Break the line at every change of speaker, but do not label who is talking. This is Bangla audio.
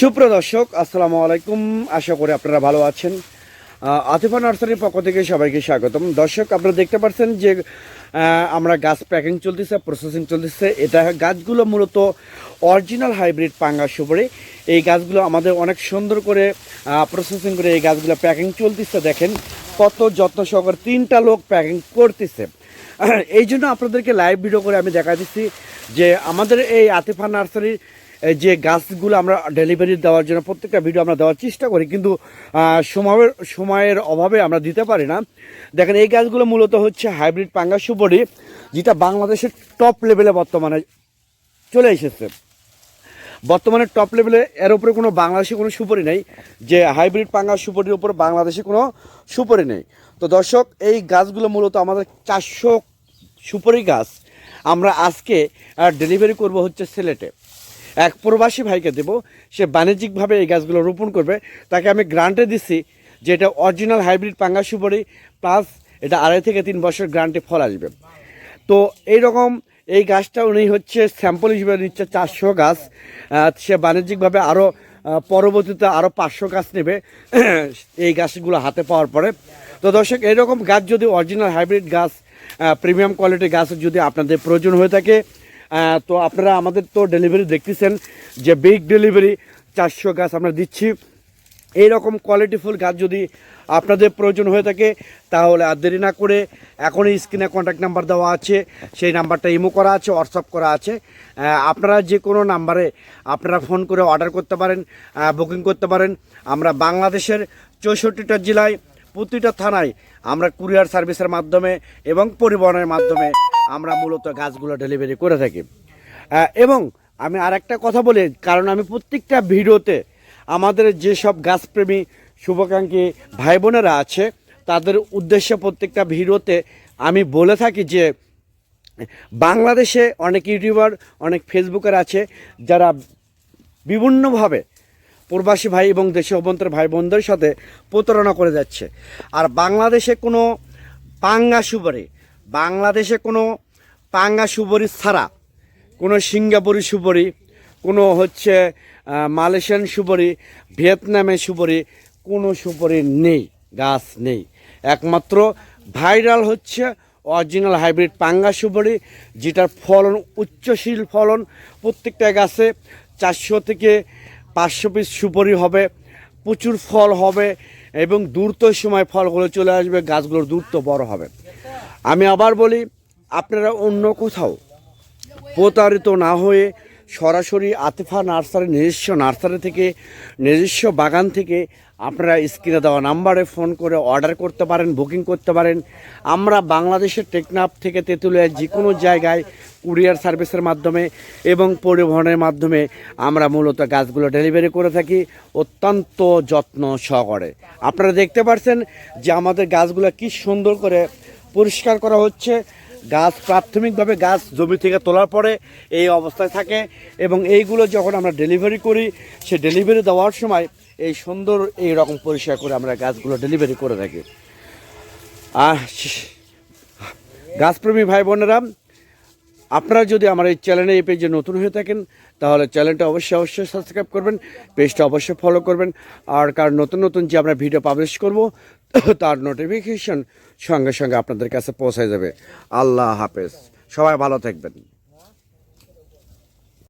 সুপ্রিয় দর্শক, আসসালামু আলাইকুম। আশা করি আপনারা ভালো আছেন। আতিফা নার্সারির পক্ষ থেকে সবাইকে স্বাগতম। দর্শক, আপনারা দেখতে পাচ্ছেন যে আমরা গাছ প্যাকিং চলতেছে প্রসেসিং চলতেছে। এটা গাছগুলো মূলত অরিজিনাল হাইব্রিড পাঙ্গা সুপারি এই গাছগুলো আমাদের অনেক সুন্দর করে প্রসেসিং করে এই গাছগুলো প্যাকিং চলতেছে। দেখেন কত যত্ন সহকারে তিনটা লোক প্যাকিং করতেছে। এই জন্য আপনাদেরকে লাইভ ভিডিও করে আমি দেখা দিচ্ছি যে, আমাদের এই আতিফা নার্সারির যে গাছগুলো আমরা ডেলিভারি দেওয়ার জন্য প্রত্যেকটা ভিডিও আমরা দেওয়ার চেষ্টা করি, কিন্তু সময়ের সময়ের অভাবে আমরা দিতে পারি না। দেখেন, এই গাছগুলো মূলত হচ্ছে হাইব্রিড পাঙ্গা সুপরি যেটা বাংলাদেশের টপ লেভেলে বর্তমানে চলে এসেছে। বর্তমানে টপ লেভেলে এর উপরে কোনো বাংলাদেশে কোনো সুপারি নেই, যে হাইব্রিড পাঙ্গা সুপারির উপর বাংলাদেশে কোনো সুপারি নেই। তো দর্শক, এই গাছগুলো মূলত আমাদের চারশো সুপারি গাছ আমরা আজকে ডেলিভারি করব হচ্ছে সিলেটে। এক প্রবাসী ভাইকে দেব, সে বাণিজ্যিকভাবে এই গাছগুলো রোপণ করবে। তাকে আমি গ্রান্টে দিচ্ছি যে এটা অরিজিনাল হাইব্রিড পাঙ্গা সুপারি প্লাস এটা আড়াই থেকে তিন বছর গ্রান্টে ফল আসবে। তো এই রকম এই গাছটা উনি হচ্ছে স্যাম্পল হিসেবে নিচ্ছে চারশো গাছ। সে বাণিজ্যিকভাবে আরও পরবর্তীতে আরও পাঁচশো গাছ নেবে এই গাছগুলো হাতে পাওয়ার পরে। তো দর্শক, এইরকম গাছ যদি অরিজিনাল হাইব্রিড গাছ প্রিমিয়াম কোয়ালিটির গাছ যদি আপনাদের প্রয়োজন হয়ে থাকে তো আপনারা আমাদের তো ডেলিভারি দেখতেছেন যে বিগ ডেলিভারি চারশো গাছ আমরা দিচ্ছি। এই রকম কোয়ালিটিফুল গাছ যদি আপনাদের প্রয়োজন হয়ে থাকে, তাহলে আর দেরি না করে এখনই স্ক্রিনে কন্ট্যাক্ট নাম্বার দেওয়া আছে। সেই নাম্বারটা ইমো করা আছে হোয়াটসঅ্যাপ করা আছে। আপনারা যে কোনো নাম্বারে আপনারা ফোন করে অর্ডার করতে পারেন বুকিং করতে পারেন। আমরা বাংলাদেশের চৌষট্টিটা জেলায়, প্রতিটা থানায় আমরা কুরিয়ার সার্ভিসের মাধ্যমে এবং পরিবহনের মাধ্যমে আমরা মূলত গাছগুলো ডেলিভারি করে থাকি। এবং আমি আর একটা কথা বলি, কারণ আমি প্রত্যেকটা ভিডিওতে আমাদের যেসব গাছপ্রেমী, শুভাকাঙ্ক্ষী ভাই বোনেরা আছে, তাদের উদ্দেশ্যে প্রত্যেকটা ভিডিওতে আমি বলে থাকি যে, বাংলাদেশে অনেক ইউটিউবার, অনেক ফেসবুকের আছে, যারা বিভিন্নভাবে প্রবাসী ভাই এবং দেশে অভ্যন্তর ভাই বোনদের সাথে প্রতারণা করে যাচ্ছে। আর বাংলাদেশে কোনো পাঙ্গা সুপারি বাংলাদেশে কোনো পাঙ্গা সুপারি ছাড়া, কোনো সিঙ্গাপুরি সুপারি, কোনো হচ্ছে মালয়েশিয়ান সুপারি, ভিয়েতনামের সুপারি, কোনো সুপারি নেই, গাছ নেই। একমাত্র ভাইরাল হচ্ছে অরিজিনাল হাইব্রিড পাঙ্গা সুপারি, যেটার ফলন, উচ্চশীল ফলন প্রত্যেকটা গাছে চারশো থেকে পাঁচশো পিস সুপারি হবে, প্রচুর ফল হবে এবং দ্রুত সময় ফলগুলো চলে আসবে গাছগুলোর দ্রুত বড় হবে। আমি আবার বলি, আপনারা অন্য কোথাও প্রতারিত না হয়ে সরাসরি আতিফা নার্সারি, নিজস্ব নার্সারি থেকে, নিজস্ব বাগান থেকে আপনারা স্ক্রিনে দেওয়া নাম্বারে ফোন করে অর্ডার করতে পারেন, বুকিং করতে পারেন। আমরা বাংলাদেশের টেকনাফ থেকে তেঁতুলিয়া যে কোনো জায়গায় কুরিয়ার সার্ভিসের মাধ্যমে এবং পরিবহনের মাধ্যমে আমরা মূলত গাছগুলো ডেলিভারি করে থাকি অত্যন্ত যত্ন সহকারে। আপনারা দেখতে পাচ্ছেন যে আমাদের গাছগুলো কি সুন্দর করে পরিষ্কার করা হচ্ছে। গাছ প্রাথমিকভাবে গাছ জমি থেকে তোলার পরে এই অবস্থায় থাকে এবং এইগুলো যখন আমরা ডেলিভারি করি সে ডেলিভারি দেওয়ার সময় এই সুন্দর এই রকম পরিষ্কার করে আমরা গাছগুলো ডেলিভারি করে থাকি। আর গাছপ্রেমী ভাই বোনেরা, আপনারা যদি আমার এই চ্যানেলে এই পেজে নতুন হয়ে থাকেন, তাহলে চ্যানেলটা অবশ্যই অবশ্যই সাবস্ক্রাইব করবেন, পেজটা অবশ্যই ফলো করবেন, আর কার নতুন নতুন যে আমরা ভিডিও পাবলিশ করব তার নোটিফিকেশন সঙ্গে সঙ্গে আপনাদের কাছে পৌঁছে যাবে। আল্লাহ হাফেজ। সবাই ভালো থাকবেন।